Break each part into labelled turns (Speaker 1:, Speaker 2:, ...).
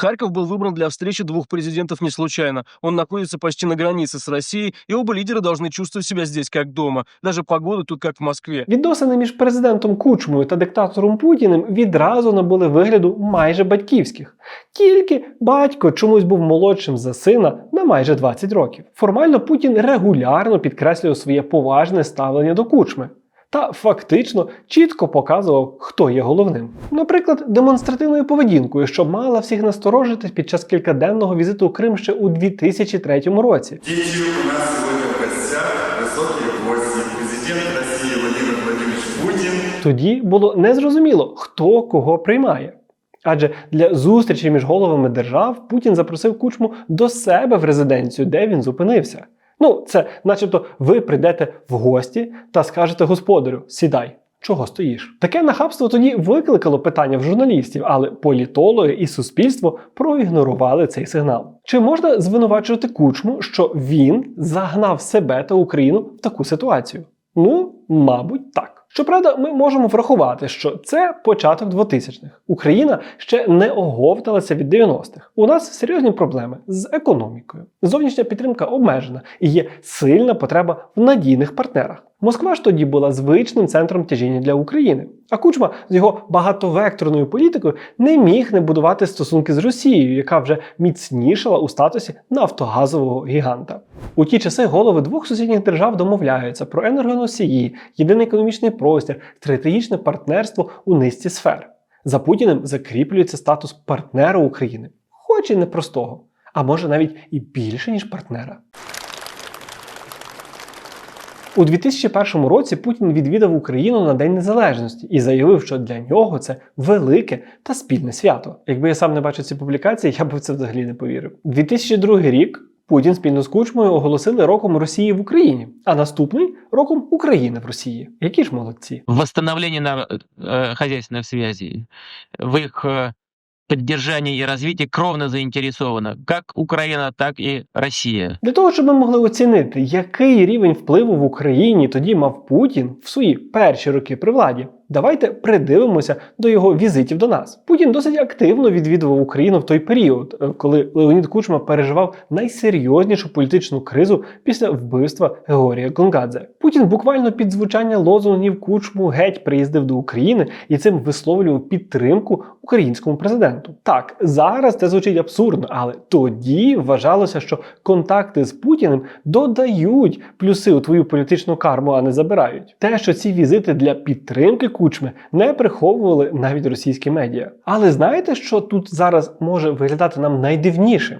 Speaker 1: Харьков был выбран для встречи двух президентов не случайно. Он находится почти на границе с Россией, и оба лидера должны чувствовать себя здесь как дома. Даже погода тут как в Москве.
Speaker 2: Відносини між президентом Кучмою та диктатором Путіним відразу набули вигляду майже батьківських. Тільки батько чомусь був молодшим за сина на майже 20 років. Формально Путін регулярно підкреслював своє поважне ставлення до кучми. Та фактично чітко показував, хто є головним. Наприклад, демонстративною поведінкою, що мала всіх насторожити під час кількаденного візиту у Крим ще у 2003 році.
Speaker 3: Дети, у нас сегодня в гостях высокие гости. Президент России Владимир Владимирович Путин.
Speaker 2: Тоді було незрозуміло, хто кого приймає. Адже для зустрічі між головами держав Путін запросив кучму до себе в резиденцію, де він зупинився. Ну, це начебто ви прийдете в гості та скажете господарю: сідай. Чого стоїш? Таке нахабство тоді викликало питання в журналістів, але політологи і суспільство проігнорували цей сигнал. Чи можна звинувачувати кучму, що він загнав себе та Україну в таку ситуацію? Ну, мабуть, так. Щоправда, ми можемо врахувати, що це початок 2000-х. Україна ще не оговталася від 90-х. У нас серйозні проблеми з економікою. Зовнішня підтримка обмежена і є сильна потреба в надійних партнерах. Москва ж тоді була звичним центром тяжіння для України. А Кучма з його багатовекторною політикою не міг не будувати стосунки з Росією, яка вже міцнішала у статусі нафтогазового гіганта. У ті часи голови двох сусідніх держав домовляються про енергоносії, єдиний економічний простір, стратегічне партнерство у низці сфер. За Путіним закріплюється статус партнера України, хоч і не простого, а може навіть і більше, ніж партнера. У 2001 році Путін відвідав Україну на День Незалежності і заявив, що для нього це велике та спільне свято. Якби я сам не бачив ці публікації, я б в це взагалі не повірив. 2002 рік Путін спільно з Кучмою оголосили роком Росії в Україні, а наступний роком України в Росії. Які ж молодці?
Speaker 4: в восстановлении на, э, хозяйственных связей, в их э, поддержании и развитии кровно заинтересована как Украина, так и Россия.
Speaker 2: Для того, щоб ми могли оцінити, який рівень впливу в Україні тоді мав Путін в свої перші роки при владі, давайте придивимося до його візитів до нас. Путін досить активно відвідував Україну в той період, е, коли Леонід Кучма переживав найсерйознішу політичну кризу після вбивства Георгія Гонгадзе. Путін буквально під звучання лозунгів Кучму геть приїздив до України і цим висловлював підтримку українському президенту. Так, зараз це звучить абсурдно, але тоді вважалося, що контакти з Путіним додають плюси у твою політичну карму, а не забирають. Те, що ці візити для підтримки кучми не приховували навіть російські медіа. Але знаєте, що тут зараз може виглядати нам найдивнішим?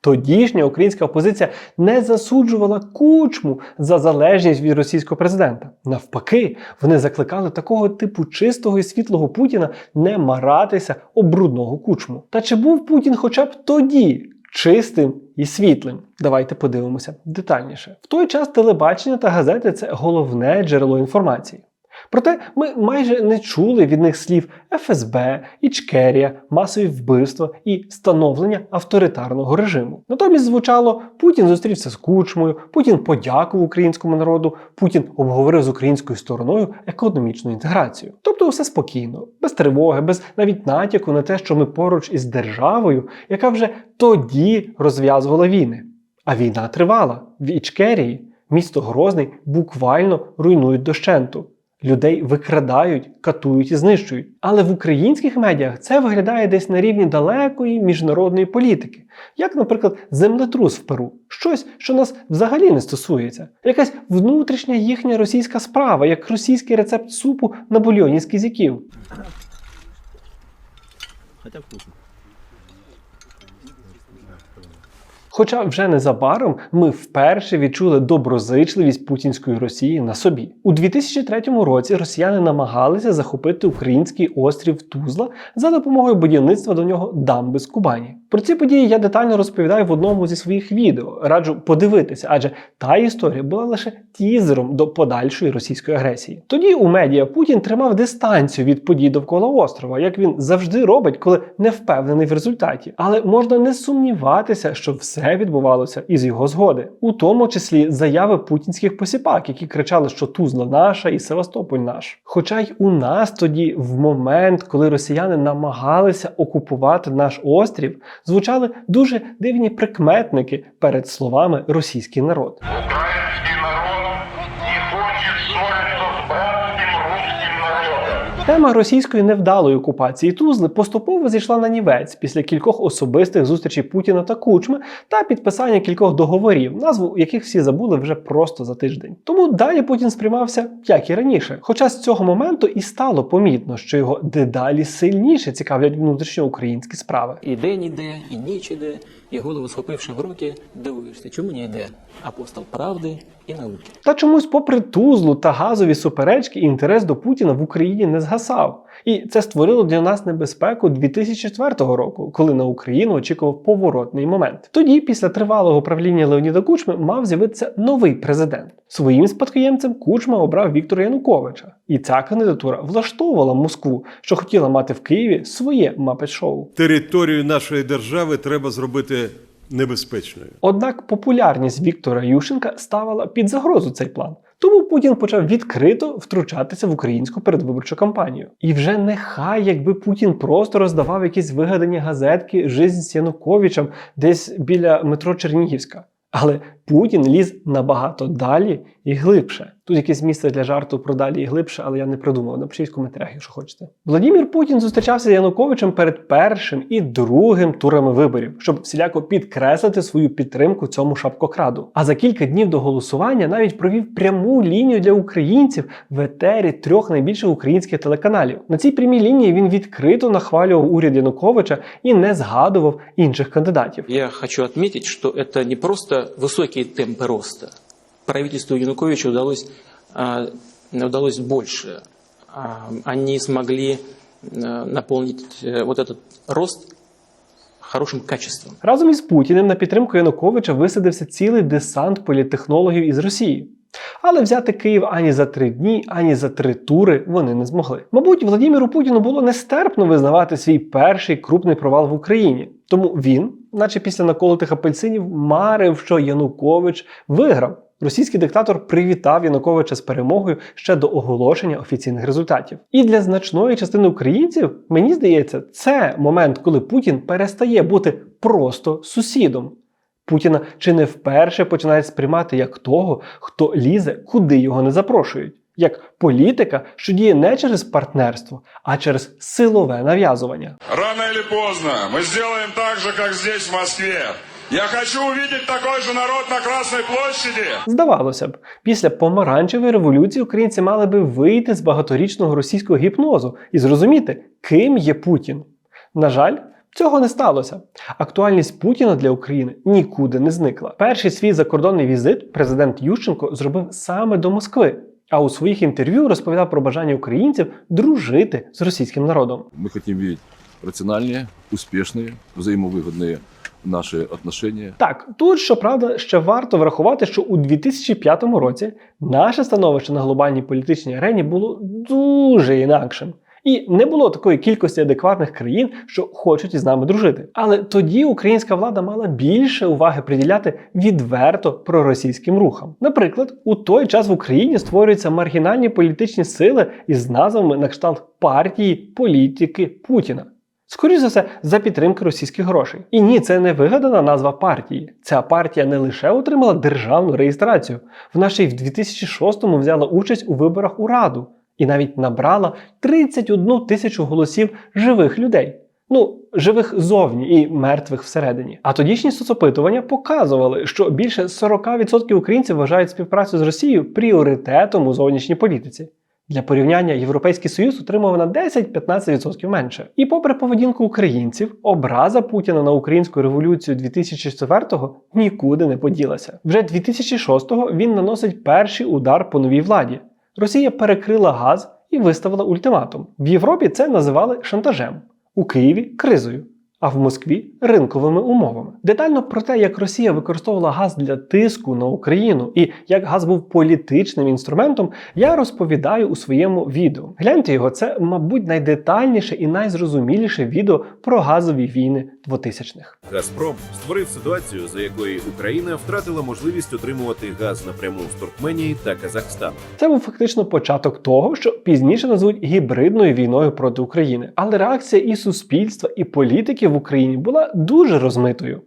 Speaker 2: Тодішня українська опозиція не засуджувала кучму за залежність від російського президента. Навпаки, вони закликали такого типу чистого і світлого Путіна не маратися об брудного кучму. Та чи був Путін хоча б тоді чистим і світлим? Давайте подивимося детальніше. В той час телебачення та газети це головне джерело інформації. Проте ми майже не чули від них слів ФСБ, Ічкерія, масові вбивства і становлення авторитарного режиму. Натомість звучало: Путін зустрівся з кучмою, Путін подякував українському народу, Путін обговорив з українською стороною економічну інтеграцію. Тобто, все спокійно, без тривоги, без навіть натяку на те, що ми поруч із державою, яка вже тоді розв'язувала війни. А війна тривала в Ічкерії. Місто Грозний буквально руйнують дощенту. Людей викрадають, катують і знищують. Але в українських медіах це виглядає десь на рівні далекої міжнародної політики, як, наприклад, землетрус в Перу, щось, що нас взагалі не стосується, якась внутрішня їхня російська справа, як російський рецепт супу на бульйоні з кізяків. Хоча вже незабаром ми вперше відчули доброзичливість путінської Росії на собі. У 2003 році росіяни намагалися захопити український острів Тузла за допомогою будівництва до нього дамби з Кубані. Про ці події я детально розповідаю в одному зі своїх відео. Раджу подивитися, адже та історія була лише тізером до подальшої російської агресії. Тоді у медіа Путін тримав дистанцію від подій довкола острова, як він завжди робить, коли не впевнений в результаті. Але можна не сумніватися, що все відбувалося із його згоди, у тому числі заяви путінських посіпак, які кричали, що Тузла наша і Севастополь наш. Хоча й у нас тоді, в момент, коли росіяни намагалися окупувати наш острів, звучали дуже дивні прикметники перед словами російський народ. Тема російської невдалої окупації Тузли поступово зійшла на нівець після кількох особистих зустрічей Путіна та Кучми та підписання кількох договорів, назву яких всі забули вже просто за тиждень. Тому далі Путін сприймався як і раніше. Хоча з цього моменту і стало помітно, що його дедалі сильніше цікавлять внутрішньоукраїнські справи.
Speaker 5: І день іде, і ніч іде, і голову схопивши в руки, дивуєшся, чому не йде апостол правди і науки.
Speaker 2: Та чомусь, попри тузлу та газові суперечки, інтерес до Путіна в Україні не згасав. І це створило для нас небезпеку 2004 року, коли на Україну очікував поворотний момент. Тоді, після тривалого правління Леоніда Кучми, мав з'явитися новий президент. Своїм спадкоємцем Кучма обрав Віктора Януковича, і ця кандидатура влаштовувала Москву, що хотіла мати в Києві своє мапет-шоу.
Speaker 6: Територію нашої держави треба зробити небезпечною.
Speaker 2: Однак популярність Віктора Ющенка ставила під загрозу цей план. Тому Путін почав відкрито втручатися в українську передвиборчу кампанію. І вже нехай, якби Путін просто роздавав якісь вигадані газетки «Жизнь з Януковичем десь біля метро Чернігівська. Але Путін ліз набагато далі і глибше. Тут якесь місце для жарту про далі і глибше, але я не придумав. Напишіть в коментарях, якщо хочете. Владимир Путін зустрічався з Януковичем перед першим і другим турами виборів, щоб всіляко підкреслити свою підтримку цьому шапкокраду. А за кілька днів до голосування навіть провів пряму лінію для українців в етері трьох найбільших українських телеканалів. На цій прямій лінії він відкрито нахвалював уряд Януковича і не згадував інших кандидатів.
Speaker 5: Я хочу отметить, что это не просто высокие темпы роста. Правительству Януковича удалось, а, удалось больше. А, Они смогли а, наполнить э, вот этот рост хорошим качеством.
Speaker 2: Разом із Путіним на підтримку Януковича висадився цілий десант політтехнологів із Росії. Але взяти Київ ані за три дні, ані за три тури вони не змогли. Мабуть, Владіміру Путіну було нестерпно визнавати свій перший крупний провал в Україні. Тому він, наче після наколотих апельсинів, марив, що Янукович виграв. Російський диктатор привітав Януковича з перемогою ще до оголошення офіційних результатів. І для значної частини українців, мені здається, це момент, коли Путін перестає бути просто сусідом. Путіна чи не вперше починають сприймати як того, хто лізе, куди його не запрошують, як політика, що діє не через партнерство, а через силове нав'язування.
Speaker 3: Рано или поздно мы сделаем так же, как здесь, в Москве. Я хочу увидеть такой же народ на Красной площади.
Speaker 2: Здавалося б, після помаранчевої революції українці мали би вийти з багаторічного російського гіпнозу і зрозуміти, ким є Путін. На жаль, цього не сталося. Актуальність Путіна для України нікуди не зникла. Перший свій закордонний візит президент Ющенко зробив саме до Москви. А у своїх інтерв'ю розповідав про бажання українців дружити з російським народом.
Speaker 7: Мы хотим видеть рациональные, успешные, взаимовыгодные наши отношения.
Speaker 2: Так, тут щоправда ще варто врахувати, що у 2005 році наше становище на глобальній політичній арені було дуже інакшим. І не було такої кількості адекватних країн, що хочуть із нами дружити. Але тоді українська влада мала більше уваги приділяти відверто проросійським рухам. Наприклад, у той час в Україні створюються маргінальні політичні сили із назвами на кшталт партії політики Путіна. Скоріше за все, за підтримки російських грошей. І ні, це не вигадана назва партії. Ця партія не лише отримала державну реєстрацію, вона ще й в 2006-му взяла участь у виборах у Раду і навіть набрала 31 тисячу голосів живих людей. Ну, живих зовні і мертвих всередині. А тодішні соцопитування показували, що більше 40% українців вважають співпрацю з Росією пріоритетом у зовнішній політиці. Для порівняння Європейський Союз отримав на 10-15% менше. І попри поведінку українців, образа Путіна на українську революцію 2004-го нікуди не поділася. Вже 2006-го він наносить перший удар по новій владі. Росія перекрила газ і виставила ультиматум. В Європі це називали шантажем, у Києві кризою. А в Москві ринковими умовами. Детально про те, як Росія використовувала газ для тиску на Україну і як газ був політичним інструментом, я розповідаю у своєму відео. Гляньте його, це, мабуть, найдетальніше і найзрозуміліше відео про газові війни 2000-х.
Speaker 8: Газпром створив ситуацію, за якої Україна втратила можливість отримувати газ напряму з Туркменії та Казахстану.
Speaker 2: Це був фактично початок того, що пізніше назвуть гібридною війною проти України. Але реакція і суспільства, і політики в Україні була дуже розмитою.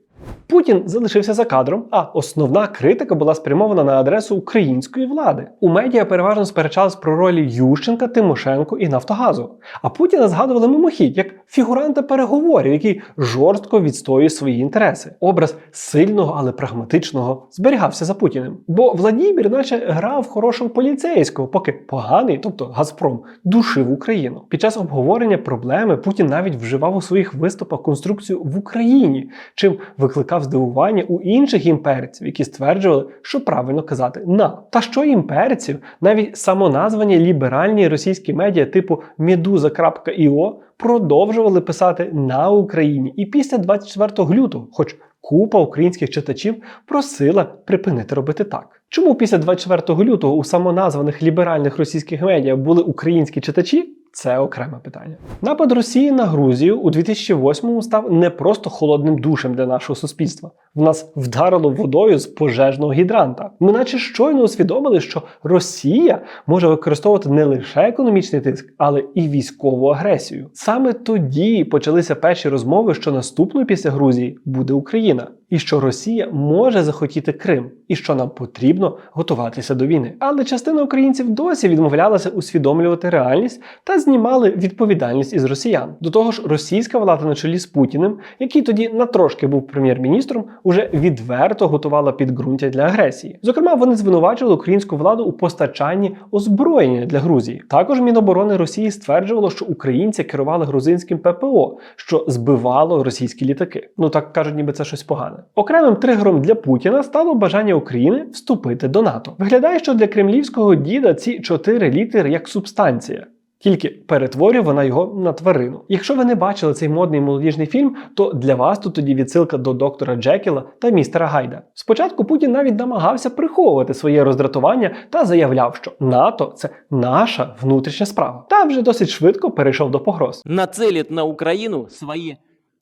Speaker 2: Путін залишився за кадром, а основна критика була спрямована на адресу української влади. У медіа переважно сперечались про ролі Ющенка, Тимошенко і Нафтогазу. А Путіна згадували мимохідь як фігуранта переговорів, який жорстко відстоює свої інтереси. Образ сильного, але прагматичного зберігався за Путіним. Бо Владімір, наче грав хорошого поліцейського, поки поганий, тобто Газпром, душив Україну. Під час обговорення проблеми Путін навіть вживав у своїх виступах конструкцію в Україні, чим викликав здивування у інших імперців, які стверджували, що правильно казати на. Та що імперців, навіть самоназвані ліберальні російські медіа типу Meduza.io продовжували писати на Україні і після 24 лютого, хоч купа українських читачів просила припинити робити так. Чому після 24 лютого у самоназваних ліберальних російських медіа були українські читачі? Це окреме питання. Напад Росії на Грузію у 2008-му став не просто холодним душем для нашого суспільства. В нас вдарило водою з пожежного гідранта. Ми наче щойно усвідомили, що Росія може використовувати не лише економічний тиск, але і військову агресію. Саме тоді почалися перші розмови, що наступною після Грузії буде Україна, і що Росія може захотіти Крим, і що нам потрібно готуватися до війни. Але частина українців досі відмовлялася усвідомлювати реальність та знімали відповідальність із росіян. До того ж, російська влада на чолі з Путіним, який тоді на трошки був прем'єр-міністром, уже відверто готувала підґрунтя для агресії. Зокрема, вони звинувачували українську владу у постачанні озброєння для Грузії. Також Міноборони Росії стверджувало, що українці керували грузинським ППО, що збивало російські літаки. Ну так кажуть, ніби це щось погане. Окремим тригером для Путіна стало бажання України вступити до НАТО. Виглядає, що для кремлівського діда ці чотири літери як субстанція. Тільки перетворює вона його на тварину. Якщо ви не бачили цей модний молодіжний фільм, то для вас тут тоді відсилка до доктора Джекіла та містера Гайда. Спочатку Путін навіть намагався приховувати своє роздратування та заявляв, що НАТО це наша внутрішня справа. Та вже досить швидко перейшов до погроз.
Speaker 5: Нацелит на Украину свои,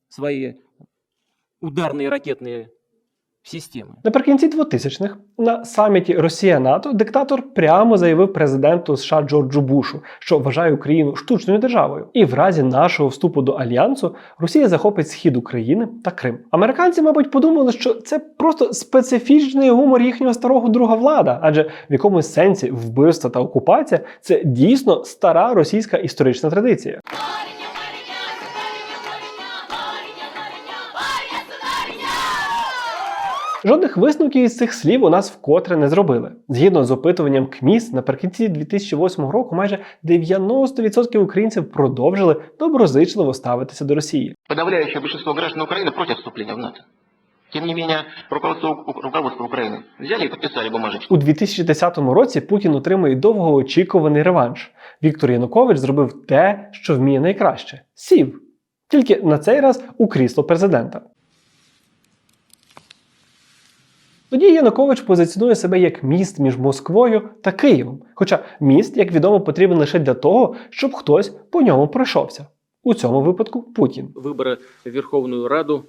Speaker 5: свои ударные ракетные системы.
Speaker 2: Наприкінці 2000-х на саміті Росія-НАТО диктатор прямо заявив президенту США Джорджу Бушу, що вважає Україну штучною державою, і в разі нашого вступу до альянсу Росія захопить схід України та Крим. Американці, мабуть, подумали, що це просто специфічний гумор їхнього старого друга влада, адже в якомусь сенсі вбивство та окупація це дійсно стара російська історична традиція. Жодних висновків із цих слів у нас вкотре не зробили. Згідно з опитуванням КМІС, наприкінці 2008 року майже 90% українців продовжили доброзичливо ставитися до Росії.
Speaker 9: Подавляющее большинство граждан Украины против вступления в НАТО. Тем не менее, руководство, руководство Украины взяли и подписали бумажечку.
Speaker 2: У 2010 році Путін отримує довгоочікуваний реванш. Віктор Янукович зробив те, що вміє найкраще сів. Тільки на цей раз у крісло президента. Тоді Янукович позиціонує себе як міст між Москвою та Києвом. Хоча міст, як відомо, потрібен лише для того, щоб хтось по ньому пройшовся. У цьому випадку Путін.
Speaker 5: Выборы в Верховную Раду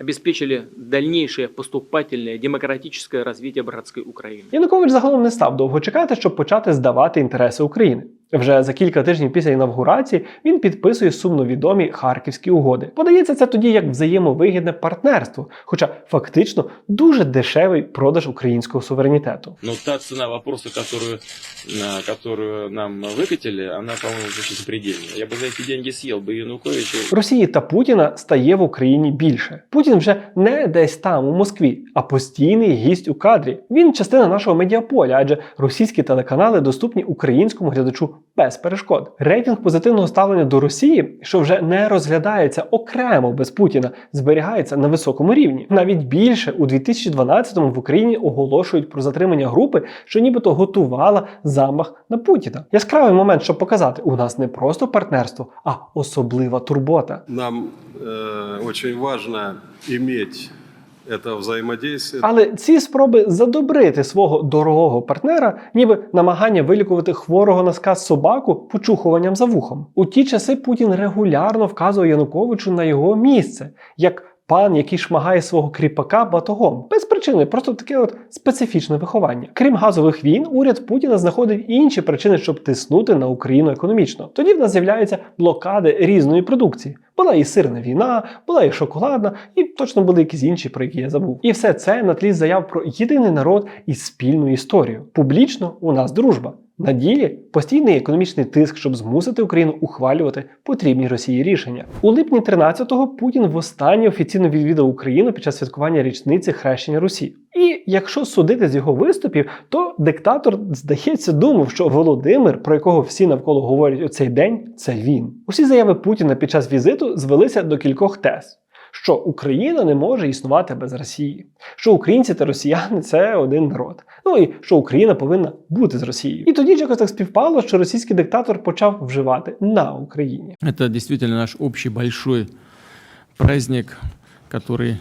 Speaker 5: обеспечили дальнейшее поступательное демократическое развитие братской Украины.
Speaker 2: Янукович загалом не став довго чекати, щоб почати здавати інтереси України. Вже за кілька тижнів після інавгурації він підписує сумновідомі харківські угоди. Подається це тоді як взаємовигідне партнерство, хоча фактично дуже дешевий продаж українського суверенітету.
Speaker 10: Но та цена вопроса, которую, на которую нам выкатили, она, по-моему, очень запредельная. Я бы за эти деньги съел бы Януковича.
Speaker 2: Росії та Путіна стає в Україні більше. Путін вже не десь там у Москві, а постійний гість у кадрі. Він частина нашого медіаполя, адже російські телеканали доступні українському глядачу без перешкод. Рейтинг позитивного ставлення до Росії, що вже не розглядається окремо без Путіна, зберігається на високому рівні. Навіть більше у 2012-му в Україні оголошують про затримання групи, що нібито готувала замах на Путіна. Яскравий момент, щоб показати, у нас не просто партнерство, а особлива турбота.
Speaker 6: Нам э, важно иметь это взаимодействие.
Speaker 2: Але ці спроби задобрити свого дорогого партнера, ніби намагання вилікувати хворого на сказ собаку почухуванням за вухом. У ті часи Путін регулярно вказує Януковичу на його місце, як пан, який шмагає свого кріпака батогом. Без причини, просто таке от специфічне виховання. Крім газових війн, уряд Путіна знаходить інші причини, щоб тиснути на Україну економічно. Тоді в нас з'являються блокади різної продукції. Була і сирна війна, була і шоколадна, і точно були якісь інші, про які я забув. І все це на тлі заяв про єдиний народ і спільну історію. Публічно у нас дружба. На ділі постійний економічний тиск, щоб змусити Україну ухвалювати потрібні Росії рішення. У липні 13-го Путін востаннє офіційно відвідав Україну під час святкування річниці хрещення Русі. І якщо судити з його виступів, то диктатор, здається, думав, що Володимир, про якого всі навколо говорять у цей день, це він. Усі заяви Путіна під час візиту звелися до кількох тез. Що Україна не може існувати без Росії, що українці та росіяни це один народ. Ну і що Україна повинна бути з Росією. І тоді якось так співпало, що російський диктатор почав вживати на Україні.
Speaker 5: Это действительно наш общий большой праздник, который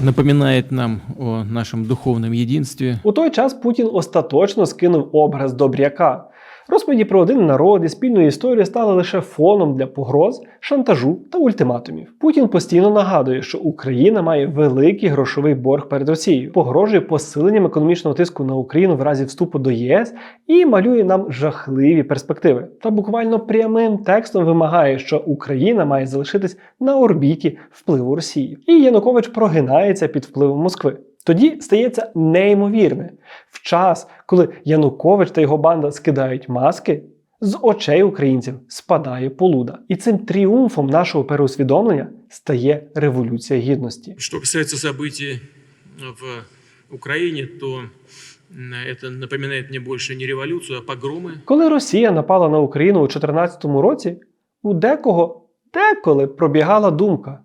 Speaker 5: напоминает нам о нашем духовном единстве.
Speaker 2: У той час Путін остаточно скинув образ добряка. Розповіді про один народ і спільну історію стали лише фоном для погроз, шантажу та ультиматумів. Путін постійно нагадує, що Україна має великий грошовий борг перед Росією, погрожує посиленням економічного тиску на Україну в разі вступу до ЄС і малює нам жахливі перспективи. Та буквально прямим текстом вимагає, що Україна має залишитись на орбіті впливу Росії. І Янукович прогинається під впливом Москви. Тоді стається неймовірне. В час, коли Янукович та його банда скидають маски, з очей українців спадає полуда. І цим тріумфом нашого переусвідомлення стає революція гідності.
Speaker 5: Что касается событий в Украине, то это напоминает мне больше не революцию, а погромы.
Speaker 2: Коли Росія напала на Україну у 2014 році, у декого деколи пробігала думка: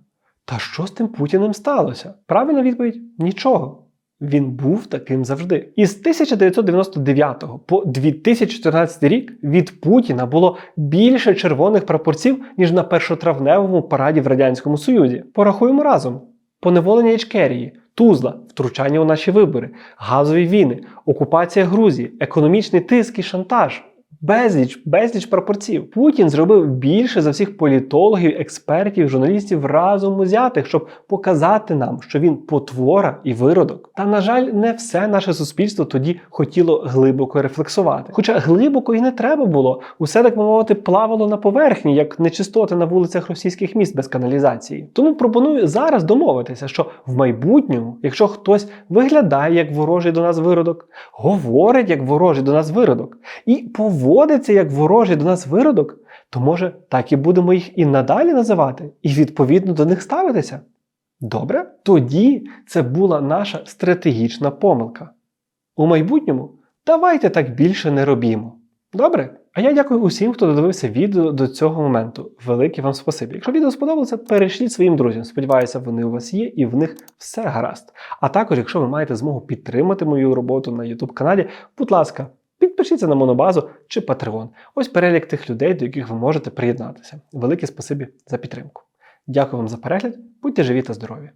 Speaker 2: та що з тим Путіним сталося? Правильна відповідь нічого. Він був таким завжди. Із 1999 по 2014 рік від Путіна було більше червоних прапорців, ніж на першотравневому параді в Радянському Союзі. Порахуємо разом: поневолення Ічкерії, Тузла, втручання у наші вибори, газові війни, окупація Грузії, економічний тиск і шантаж. Безліч, безліч прапорців. Путін зробив більше за всіх політологів, експертів, журналістів разом узятих, щоб показати нам, що він потвора і виродок. Та на жаль, не все наше суспільство тоді хотіло глибоко рефлексувати. Хоча глибоко і не треба було, усе так мовити плавало на поверхні, як нечистоти на вулицях російських міст без каналізації. Тому пропоную зараз домовитися, що в майбутньому, якщо хтось виглядає як ворожий до нас виродок, говорить як ворожий до нас виродок і поводиться як ворожий до нас виродок, то може так і будемо їх і надалі називати, і відповідно до них ставитися. Добре? Тоді це була наша стратегічна помилка. У майбутньому давайте так більше не робімо. Добре? А я дякую усім, хто додивився відео до цього моменту. Велике вам спасибі. Якщо відео сподобалося, перешліть своїм друзям. Сподіваюся, вони у вас є і в них все гаразд. А також, якщо ви маєте змогу підтримати мою роботу на YouTube каналі, будь ласка, підпишіться на Монобазу чи Patreon. Ось перелік тих людей, до яких ви можете приєднатися. Велике спасибі за підтримку. Дякую вам за перегляд, будьте живі та здорові!